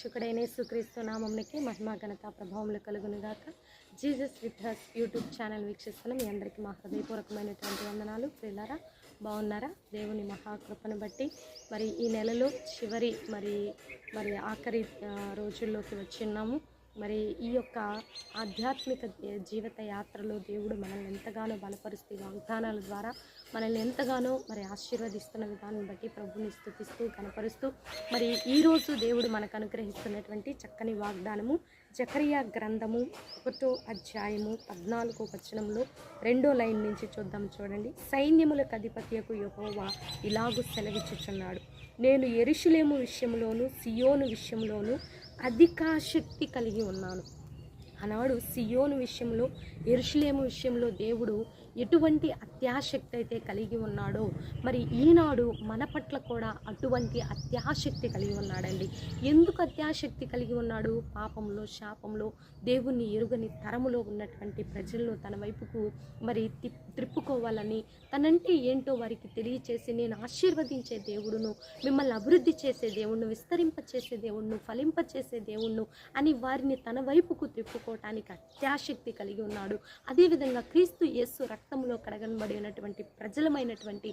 రక్షకుడైన యేసుక్రీస్తు నామంకి మహిమా ఘనత ప్రభావంలో కలుగునుగాక. Jesus with us YouTube channel వీక్షిస్తున్న మీ అందరికీ మా హృదయపూర్వకమైనటువంటి వందనాలు. ప్రియులారా బాగున్నారా? దేవుని మహాకృపను బట్టి మరి ఈ నెలలో చివరి మరి మరి ఆఖరి రోజుల్లోకి వచ్చిన్నాము మరి ఈ యొక్క ఆధ్యాత్మిక జీవిత యాత్రలో దేవుడు మనల్ని ఎంతగానో బలపరుస్తూ ఈ వాగ్దానాల ద్వారా మనల్ని ఎంతగానో మరి ఆశీర్వదిస్తున్న విధానం బట్టి ప్రభుని స్థుతిస్తూ కనపరుస్తూ మరి ఈరోజు దేవుడు మనకు అనుగ్రహిస్తున్నటువంటి చక్కని వాగ్దానము జకరియా గ్రంథము ఒకటో అధ్యాయము పద్నాలుగో వచనంలో రెండో లైన్ నుంచి చూద్దాం చూడండి. సైన్యములకు అధిపత్యకు యహోవా ఇలాగు సెలవిచ్చుచున్నాడు. నేను ఎరుషులేము విషయంలోను సియోను విషయంలోను అధికాశక్తి కలిగి ఉన్నాను. ఆనాడు సియోను విషయంలో ఎరుషులేము విషయంలో దేవుడు ఎటువంటి అత్యాశక్తి అయితే కలిగి ఉన్నాడో మరి ఈనాడు మన పట్ల కూడా అటువంటి అత్యాశక్తి కలిగి ఉన్నాడండి. ఎందుకు అత్యాశక్తి కలిగి ఉన్నాడు? పాపంలో శాపంలో దేవుణ్ణి ఎరుగని తరములో ఉన్నటువంటి ప్రజలను తన వైపుకు మరి తి- త్రిప్పుకోవాలని తనంటే ఏంటో వారికి తెలియచేసి నేను ఆశీర్వదించే దేవుడును మిమ్మల్ని అభివృద్ధి చేసే దేవుణ్ణు విస్తరింపచేసే దేవుణ్ణు ఫలింప దేవుణ్ణు అని వారిని తన వైపుకు త్రిప్పుకోవటానికి అత్యాశక్తి కలిగి ఉన్నాడు. అదేవిధంగా క్రీస్తు యేసు రక్తంలో కడగనబడినటువంటి ప్రజలమైనటువంటి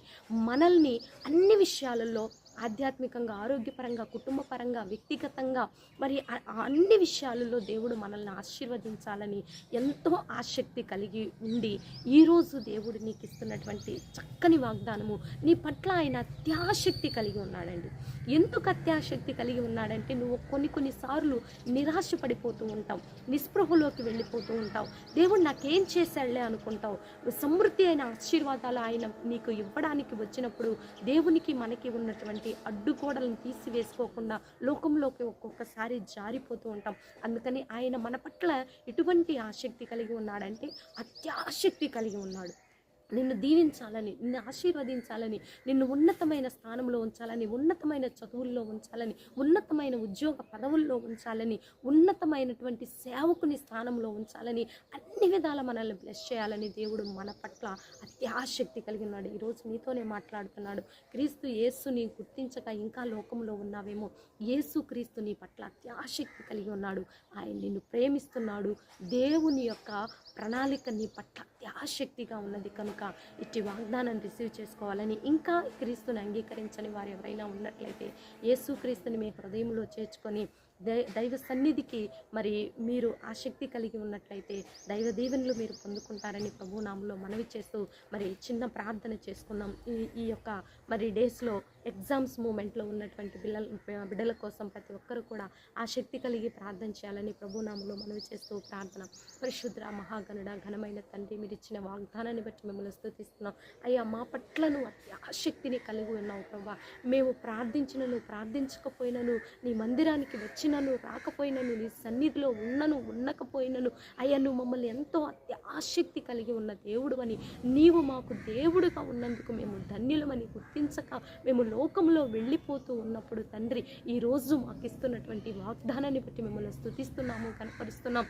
మనల్ని అన్ని విషయాలలో ఆధ్యాత్మికంగా ఆరోగ్యపరంగా కుటుంబపరంగా వ్యక్తిగతంగా మరి అన్ని విషయాలలో దేవుడు మనల్ని ఆశీర్వదించాలని ఎంతో ఆసక్తి కలిగి ఉండి ఈరోజు దేవుడు నీకు ఇస్తున్నటువంటి చక్కని వాగ్దానము నీ పట్ల ఆయన అత్యాశక్తి కలిగి ఉన్నాడండి. ఎందుకు అత్యాశక్తి కలిగి ఉన్నాడంటే నువ్వు కొన్ని కొన్నిసార్లు నిరాశ పడిపోతూ ఉంటావు నిస్పృహలోకి వెళ్ళిపోతూ ఉంటావు. దేవుడు నాకేం చేశాడులే అనుకుంటావు. సమృద్ధి అయిన ఆశీర్వాదాలు ఆయన నీకు ఇవ్వడానికి వచ్చినప్పుడు దేవునికి మనకి ఉన్నటువంటి అడ్డుగోడలను తీసివేసుకోకుండా లోకంలోకి ఒక్కొక్కసారి జారిపోతూ ఉంటాం. అందుకని ఆయన మన పట్ల ఎటువంటి ఆసక్తి కలిగి ఉన్నాడంటే అత్యాసక్తి కలిగి ఉన్నాడు. నిన్ను దీవించాలని నిన్ను ఆశీర్వదించాలని నిన్ను ఉన్నతమైన స్థానంలో ఉంచాలని ఉన్నతమైన చదువుల్లో ఉంచాలని ఉన్నతమైన ఉద్యోగ పదవుల్లో ఉంచాలని ఉన్నతమైనటువంటి సేవకుని స్థానంలో ఉంచాలని అన్ని విధాల మనల్ని బ్లెస్ చేయాలని దేవుడు మన పట్ల అత్యాశక్తి కలిగి ఉన్నాడు ఈరోజు నీతోనే మాట్లాడుతున్నాడు. క్రీస్తు యేసుని గుర్తించక ఇంకా లోకంలో ఉన్నావేమో? యేసు క్రీస్తు నీ పట్ల అత్యాశక్తి కలిగి ఉన్నాడు. ఆయన నిన్ను ప్రేమిస్తున్నాడు. దేవుని యొక్క ప్రణాళిక నీ పట్ల ఆశక్తిగా ఉన్నది కనుక ఇట్టి వాగ్దానం రిసీవ్ చేసుకోవాలని ఇంకా క్రీస్తుని అంగీకరించని వారు ఎవరైనా ఉన్నట్లయితే యేసు క్రీస్తుని మీ హృదయంలో చేర్చుకొని దైవ సన్నిధికి మరి మీరు ఆసక్తి కలిగి ఉన్నట్లయితే దైవ దీవెనలు మీరు పొందుకుంటారని ప్రభునామంలో మనవి చేస్తూ మరి చిన్న ప్రార్థన చేసుకుందాం ఈ ఈ యొక్క మరి డేస్లో ఎగ్జామ్స్ మూమెంట్లో ఉన్నటువంటి పిల్లల బిడ్డల కోసం ప్రతి ఒక్కరు కూడా ఆసక్తి కలిగి ప్రార్థన చేయాలని ప్రభునామంలో మనవి చేస్తూ ప్రార్థన. పరిశుద్ర మహాగణుడ ఘనమైన తండ్రి మీరు ఇచ్చిన వాగ్దానాన్ని బట్టి మిమ్మల్ని స్థుతిస్తున్నాం. అయ్యా మా పట్లను అతి ఆసక్తిని కలిగి ఉన్నావు ప్రభా. మేము ప్రార్థించినను ప్రార్థించకపోయినను నీ మందిరానికి వచ్చి వచ్చినను రాకపోయినను నీ సన్నిధిలో ఉన్నను ఉండకపోయినను అయ్యా నువ్వు మమ్మల్ని ఎంతో అతి ఆసక్తి కలిగి ఉన్న దేవుడు అని నీవు మాకు దేవుడుగా ఉన్నందుకు మేము ధన్యులమని గుర్తించక మేము లోకంలో వెళ్ళిపోతూ ఉన్నప్పుడు తండ్రి ఈరోజు మాకు ఇస్తున్నటువంటి వాగ్దానాన్ని బట్టి మిమ్మల్ని స్థుతిస్తున్నాము కనపరుస్తున్నాం.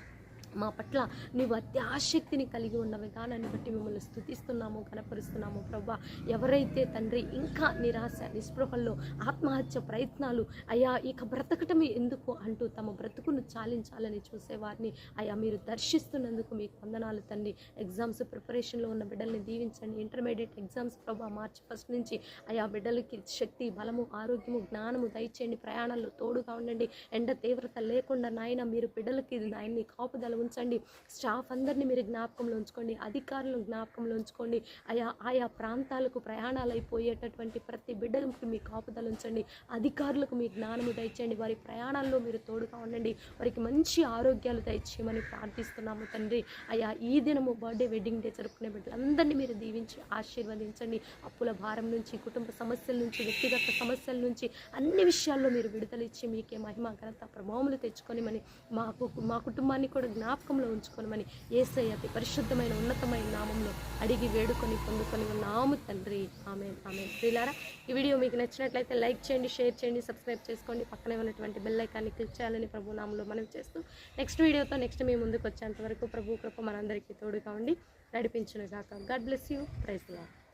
మా పట్ల నీవు అత్యాశక్తిని కలిగి ఉన్న విధానాన్ని బట్టి మిమ్మల్ని స్థుతిస్తున్నాము కనపరుస్తున్నాము. ప్రభా ఎవరైతే తండ్రి ఇంకా నిరాశ నిస్పృహల్లో ఆత్మహత్య ప్రయత్నాలు అయా ఇక బ్రతకటమే ఎందుకు అంటూ తమ బ్రతుకును చాలించాలని చూసేవారిని అయా మీరు దర్శిస్తున్నందుకు మీకు వందనాలు తండ్రి ఎగ్జామ్స్ ప్రిపరేషన్లో ఉన్న బిడ్డల్ని దీవించండి. ఇంటర్మీడియట్ ఎగ్జామ్స్ ప్రభా మార్చి ఫస్ట్ నుంచి అయా బిడ్డలకి శక్తి బలము ఆరోగ్యము జ్ఞానము దయచేయండి. ప్రయాణాల్లో తోడుగా ఉండండి. ఎండ తీవ్రత లేకుండా నాయన మీరు బిడ్డలకి నాయన్ని కాపుదల ఉంచండి. స్టాఫ్ అందరినీ మీరు జ్ఞాపకంలో ఉంచుకోండి. అధికారులను జ్ఞాపకంలో ఉంచుకోండి. ఆయా ఆయా ప్రాంతాలకు ప్రయాణాలు అయిపోయేటటువంటి ప్రతి బిడ్డలకు మీ కాపుదల ఉంచండి. అధికారులకు మీ జ్ఞానము దయచేయండి. వారి ప్రయాణాల్లో మీరు తోడుగా ఉండండి. వారికి మంచి ఆరోగ్యాలు దయచేయమని ప్రార్థిస్తున్నాము తండ్రి. అయ్యా ఈ దినము బర్త్డే వెడ్డింగ్ డే జరుపుకునే బిడ్డలందరినీ మీరు దీవించి ఆశీర్వదించండి. అప్పుల భారం నుంచి కుటుంబ సమస్యల నుంచి వ్యక్తిగత సమస్యల నుంచి అన్ని విషయాల్లో మీరు విడుదల ఇచ్చి మీకే మహిమ ఘనత ప్రభావములు తెచ్చుకొని మని మాకు మా కుటుంబాన్ని కూడా జ్ఞాపకంలో ఉంచుకోనమని ఏసై అతి పరిశుద్ధమైన ఉన్నతమైన నామంలో అడిగి వేడుకొని పొందుకొని ఉన్నాము తండ్రి. ఆమె ఆమె ప్రియులారా ఈ వీడియో మీకు నచ్చినట్లయితే లైక్ చేయండి షేర్ చేయండి సబ్స్క్రైబ్ చేసుకోండి. పక్కనే ఉన్నటువంటి బెల్ ఐకాన్ని క్లిక్ చేయాలని ప్రభు నామంలో మనం చేస్తూ నెక్స్ట్ వీడియోతో నెక్స్ట్ మీ ముందుకు వచ్చేంత వరకు ప్రభు కృప మనందరికీ తోడుగా ఉండి నడిపించును గాక God bless you. Praise Lord